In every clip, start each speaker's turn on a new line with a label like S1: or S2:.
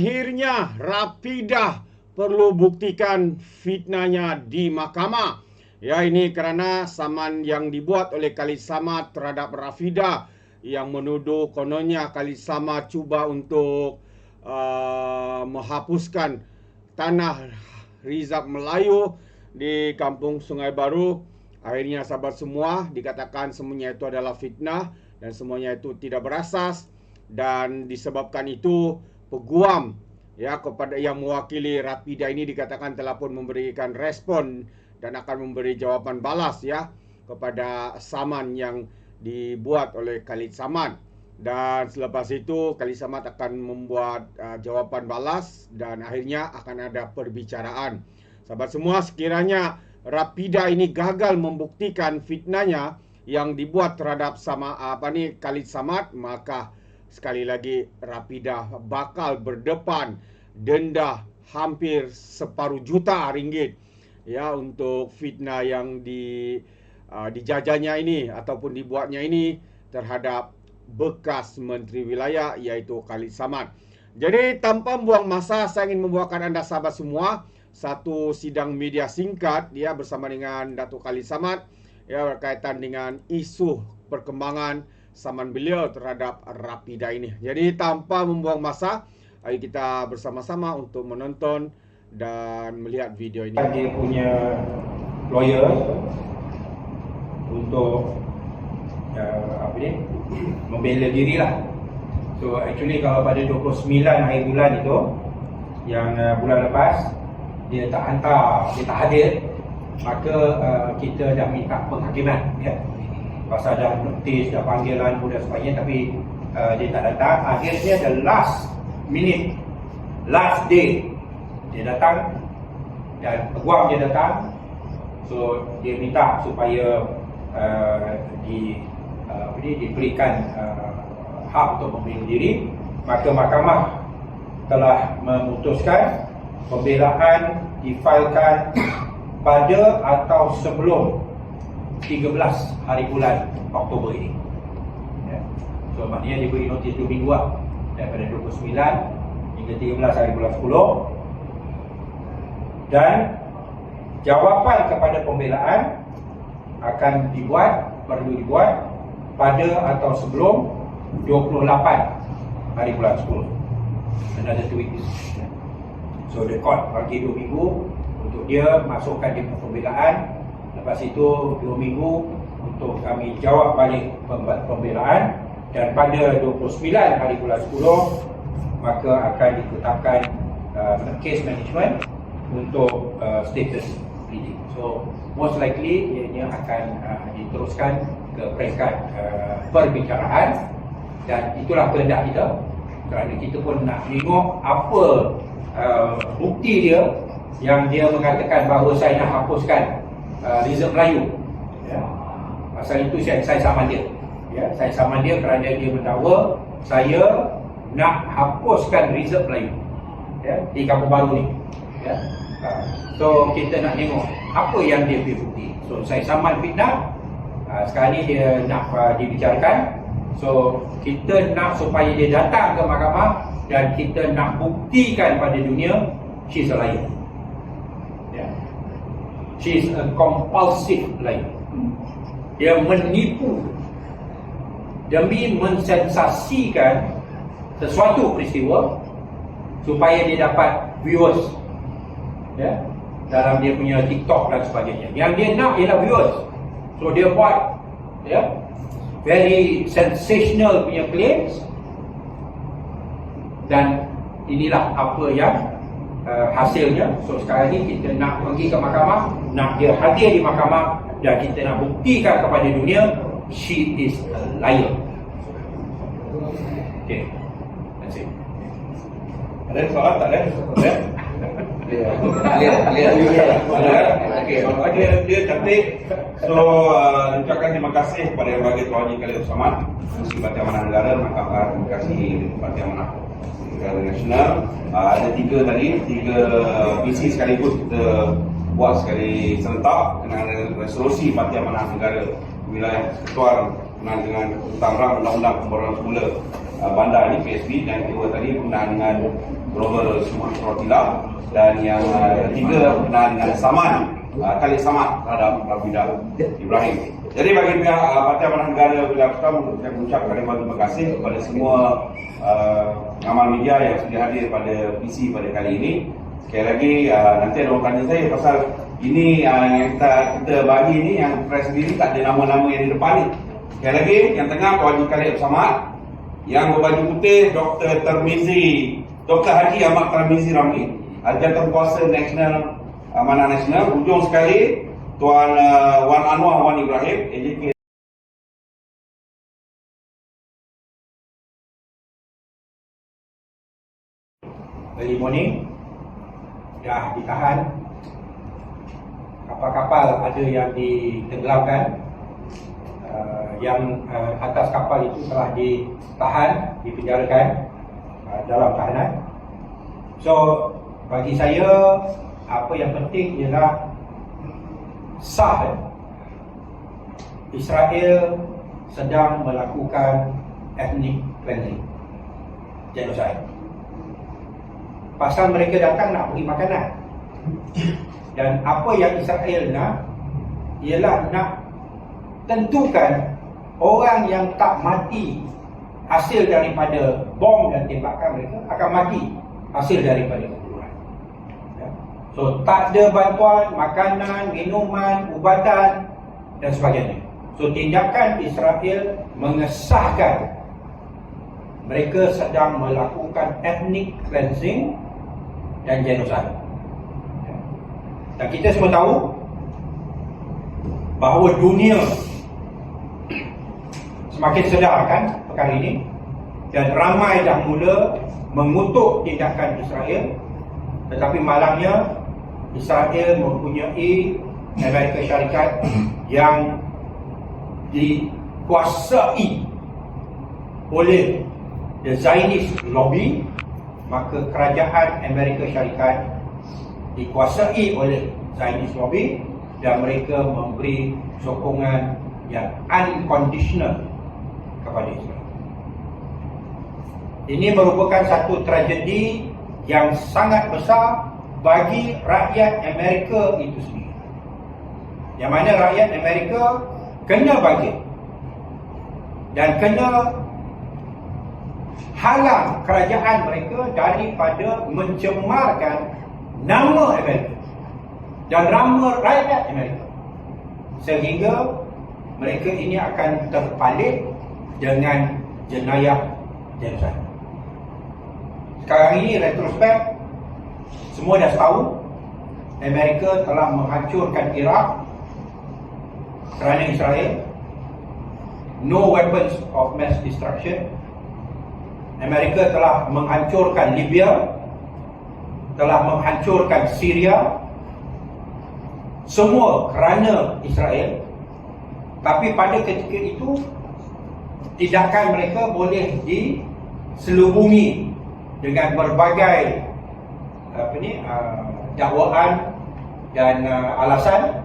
S1: akhirnya Rapidah perlu buktikan fitnahnya di mahkamah. Ya ini kerana saman yang dibuat oleh Khalid Samad terhadap Rafidah yang menuduh kononnya Khalid Samad cuba untuk uh, menghapuskan tanah Rizab Melayu di kampung Sungai Baru. Akhirnya sahabat semua dikatakan semuanya itu adalah fitnah dan semuanya itu tidak berasas dan disebabkan itu peguam ya kepada yang mewakili Rapida ini dikatakan telah pun memberikan respon dan akan memberi jawapan balas ya kepada saman yang dibuat oleh Khalid Samad dan selepas itu Khalid Samad akan membuat uh, jawapan balas dan akhirnya akan ada perbicaraan. Sahabat semua sekiranya Rapida ini gagal membuktikan fitnahnya yang dibuat terhadap sama apa ni Khalid Samad maka sekali lagi Rapidah bakal berdepan denda hampir separuh juta ringgit ya untuk fitnah yang di uh, dijajanya ini ataupun dibuatnya ini terhadap bekas menteri wilayah iaitu Khalid Samad. Jadi tanpa buang masa saya ingin membuatkan anda sahabat semua satu sidang media singkat dia bersama dengan Datuk Khalid Samad ya berkaitan dengan isu perkembangan saman beliau terhadap Rapida ini. Jadi tanpa membuang masa, ayo kita bersama-sama untuk menonton dan melihat video ini.
S2: Dia punya lawyer untuk uh, apa ni membela diri lah. So actually kalau pada 29 hari bulan itu yang uh, bulan lepas dia tak hantar, dia tak hadir maka uh, kita dah minta penghakiman ya pasal dah notis, dah panggilan pun dan sebagainya tapi uh, dia tak datang. Akhirnya the last minute last day dia datang. Dan peguam dia datang. So dia minta supaya uh, di uh, ini diberikan uh, hak untuk membela diri. Maka mahkamah telah memutuskan pembelaan difailkan pada atau sebelum 13 hari bulan Oktober ini. Ya. So maknanya dia beri notis 2 minggu lah. Daripada 29 hingga 13 hari bulan 10. Dan jawapan kepada pembelaan akan dibuat, perlu dibuat pada atau sebelum 28 hari bulan 10. Another 2 weeks. So the court bagi 2 minggu untuk dia masukkan di pembelaan Lepas itu dua minggu untuk kami jawab balik pembelaan. Dan pada 29 hari bulan 10 maka akan ditetapkan uh, case management untuk uh, status pleading. So most likely ianya akan uh, diteruskan ke peringkat uh, perbicaraan. Dan itulah kehendak kita. Kerana kita pun nak tengok apa uh, bukti dia yang dia mengatakan bahawa saya nak hapuskan uh, Rizal Melayu. Ya. Pasal itu saya, saya sama dia. Ya. Saya sama dia kerana dia mendakwa Saya nak hapuskan Rizal Melayu. Ya, Di kampung baru ni. Ya. uh, So kita nak tengok Apa yang dia pergi bukti. So saya saman fitnah. Uh, Sekarang ni dia nak dibicarakan. So kita nak supaya dia datang ke mahkamah Dan kita nak buktikan pada dunia She's a liar She is a compulsive liar. Dia menipu demi mensensasikan sesuatu peristiwa supaya dia dapat viewers ya dalam dia punya TikTok dan sebagainya. Yang dia nak ialah viewers. So dia buat ya very sensational punya claims dan inilah apa yang uh, hasilnya. So sekarang ni kita nak pergi ke mahkamah, nak dia hadir di mahkamah dan kita nak buktikan kepada dunia she is a liar. Okay. That's it.
S3: Ada soalan tak ada? Ya.
S4: Clear, clear, clear.
S3: Okey, okey dia cantik. So, uh, ucapkan terima kasih kepada yang bagi Tuan Haji Khalid Samad, Menteri Parti Amanah Negara, maka terima kasih Parti Amanah Negara Nasional. Uh, ada tiga tadi, tiga visi sekaligus kita buat sekali serentak dengan resolusi Parti Amanah Negara wilayah Ketuan dengan tentang undang-undang pembaruan semula uh, bandar ini PSB dan kedua tadi berkenaan dengan global semua Rotila dan yang uh, ketiga berkenaan dengan saman uh, kali samat terhadap Rafidah Ibrahim. Jadi bagi pihak uh, Parti Amanah Negara Bila Pertama saya mengucapkan terima kasih kepada semua uh, pengamal media yang sudah hadir pada PC pada kali ini. Sekali lagi uh, nanti ada orang tanya saya pasal ini uh, yang kita kita bagi ni yang press sendiri tak ada nama-nama yang di depan ni. Sekali lagi yang tengah Tuan Haji Khalid Samad yang berbaju putih Dr. Termizi Dr. Haji Ahmad Termizi Ramli Jawatan Kuasa Nasional Amanah Nasional hujung sekali Tuan uh, Wan Anwar Wan Ibrahim AJK
S2: early morning dah ditahan. Kapal-kapal ada yang ditenggelamkan. Uh, yang uh, atas kapal itu telah ditahan dipenjarakan uh, dalam tahanan. So bagi saya apa yang penting ialah sah eh, Israel sedang melakukan ethnic cleansing. Genocide pasal mereka datang nak beri makanan. Dan apa yang Israel nak ialah nak tentukan orang yang tak mati hasil daripada bom dan tembakan mereka akan mati hasil daripada pembunuhan ya. so tak ada bantuan makanan, minuman, ubatan dan sebagainya. So tindakan Israel mengesahkan mereka sedang melakukan ethnic cleansing dan genocide. Dan kita semua tahu bahawa dunia semakin sedar kan perkara ini dan ramai dah mula mengutuk tindakan Israel tetapi malangnya Israel mempunyai Amerika Syarikat yang dikuasai oleh the Zionist lobby maka kerajaan Amerika Syarikat dikuasai oleh Zionist lobby dan mereka memberi sokongan yang unconditional kepada Israel. Ini merupakan satu tragedi yang sangat besar bagi rakyat Amerika itu sendiri. Yang mana rakyat Amerika kena bangkit dan kena halang kerajaan mereka daripada mencemarkan nama Amerika. Dan nama rakyat Amerika. Sehingga mereka ini akan terpalit dengan jenayah genocide. Sekarang ini retrospek semua dah tahu Amerika telah menghancurkan Iraq kerana Israel. No weapons of mass destruction Amerika telah menghancurkan Libya telah menghancurkan Syria. Semua kerana Israel. Tapi pada ketika itu tindakan mereka boleh diselubungi dengan berbagai apa ni uh, dakwaan dan uh, alasan.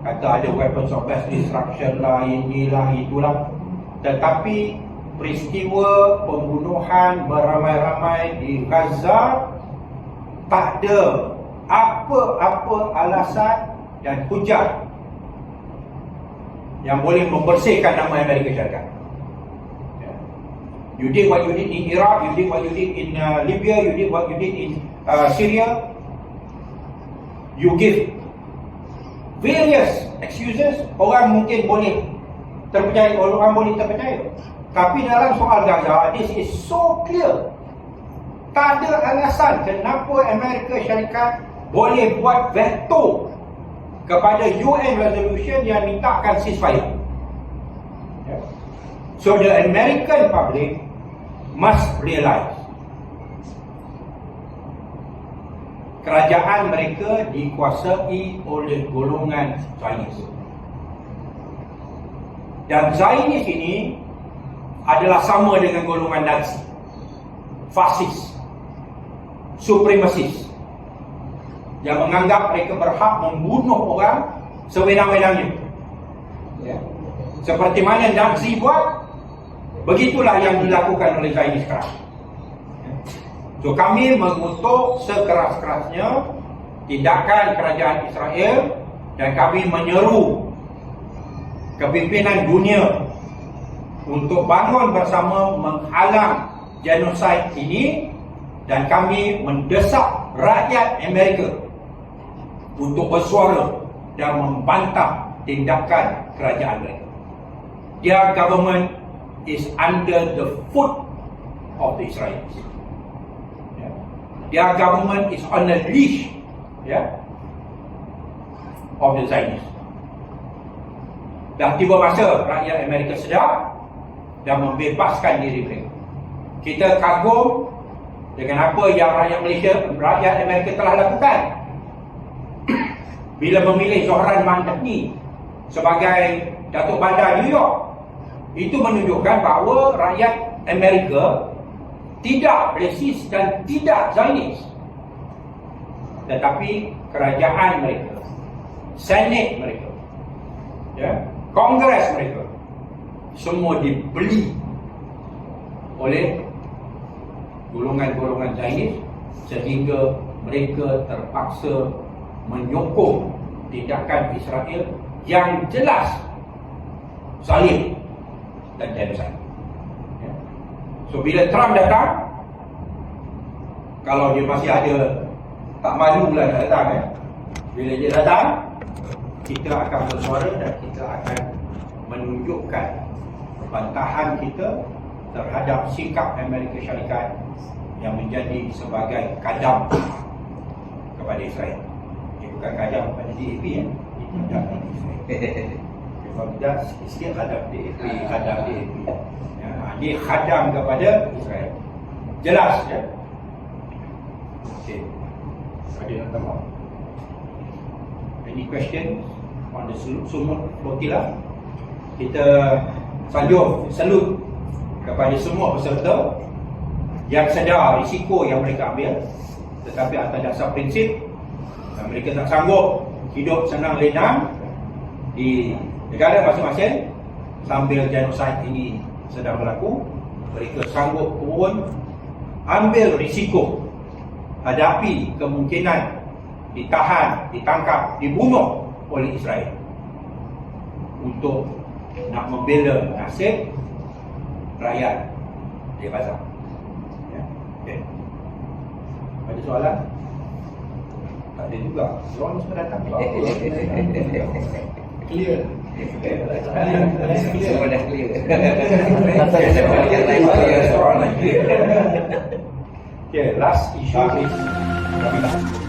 S2: Kata ada weapons of mass destruction lah inilah itulah. Tetapi peristiwa pembunuhan beramai-ramai di Gaza tak ada apa-apa alasan dan hujah yang boleh membersihkan nama Amerika Syarikat. Ya. You did what you did in Iraq, you did what you did in uh, Libya, you did what you did in uh, Syria. You give various excuses, orang mungkin boleh terpercaya, orang boleh terpercaya. Tapi dalam soal Gaza, this is so clear. Tak ada alasan kenapa Amerika Syarikat boleh buat veto kepada UN resolution yang mintakan ceasefire. Ya. So the American public must realize kerajaan mereka dikuasai oleh golongan Zionis. Dan Zionis ini adalah sama dengan golongan Nazi. Fasis. Supremasis. Yang menganggap mereka berhak membunuh orang sewenang-wenangnya. Ya. Seperti mana Nazi buat, begitulah yang dilakukan oleh Zionis sekarang. Ya. So kami mengutuk sekeras-kerasnya tindakan kerajaan Israel dan kami menyeru kepimpinan dunia untuk bangun bersama menghalang genosid ini dan kami mendesak rakyat Amerika untuk bersuara dan membantah tindakan kerajaan mereka. Their government is under the foot of the Israelis. Yeah. Their government is on the leash yeah, of the Zionists. Dah tiba masa rakyat Amerika sedar dan membebaskan diri mereka. Kita kagum dengan apa yang rakyat Malaysia, rakyat Amerika telah lakukan. Bila memilih Zohran Mandani sebagai Datuk Bandar New York, itu menunjukkan bahawa rakyat Amerika tidak resis dan tidak Zionis. Tetapi kerajaan mereka, Senate mereka, ya, Kongres mereka, semua dibeli oleh golongan-golongan Zionis sehingga mereka terpaksa menyokong tindakan Israel yang jelas salim dan genocide. Ya. So bila Trump datang, kalau dia masih ada tak malu lah nak datang ya. Bila dia datang, kita akan bersuara dan kita akan menunjukkan bantahan kita terhadap sikap Amerika Syarikat yang menjadi sebagai kadam kepada Israel. Dia bukan kadam kepada DAP ya. Itu kadam kepada Israel. Kalau tidak sikit hadap DAP, hadap DAP. Ya, dia khadam kepada Israel. Jelas ya. Okey. Ada yang tambah? Any question on the sum- sumut flotilla? Kita sanjung salut. Kepada semua peserta yang sedar risiko yang mereka ambil. Tetapi atas dasar prinsip mereka tak sanggup hidup senang lenang di negara masing-masing sambil genosid ini sedang berlaku mereka sanggup turun ambil risiko hadapi kemungkinan ditahan, ditangkap, dibunuh oleh Israel. Untuk nak membela nasib rakyat di Gaza. Ya. Okay. Ada soalan? Tak ada juga. Orang semua datang.
S5: Clear.
S4: Semua dah clear.
S2: Okay, last issue is.